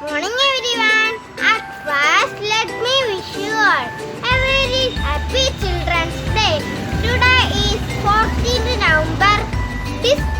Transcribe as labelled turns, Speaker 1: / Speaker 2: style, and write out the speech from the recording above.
Speaker 1: Morning everyone. At first, let me wish you all a very happy Children's Day. Today is 14th November. This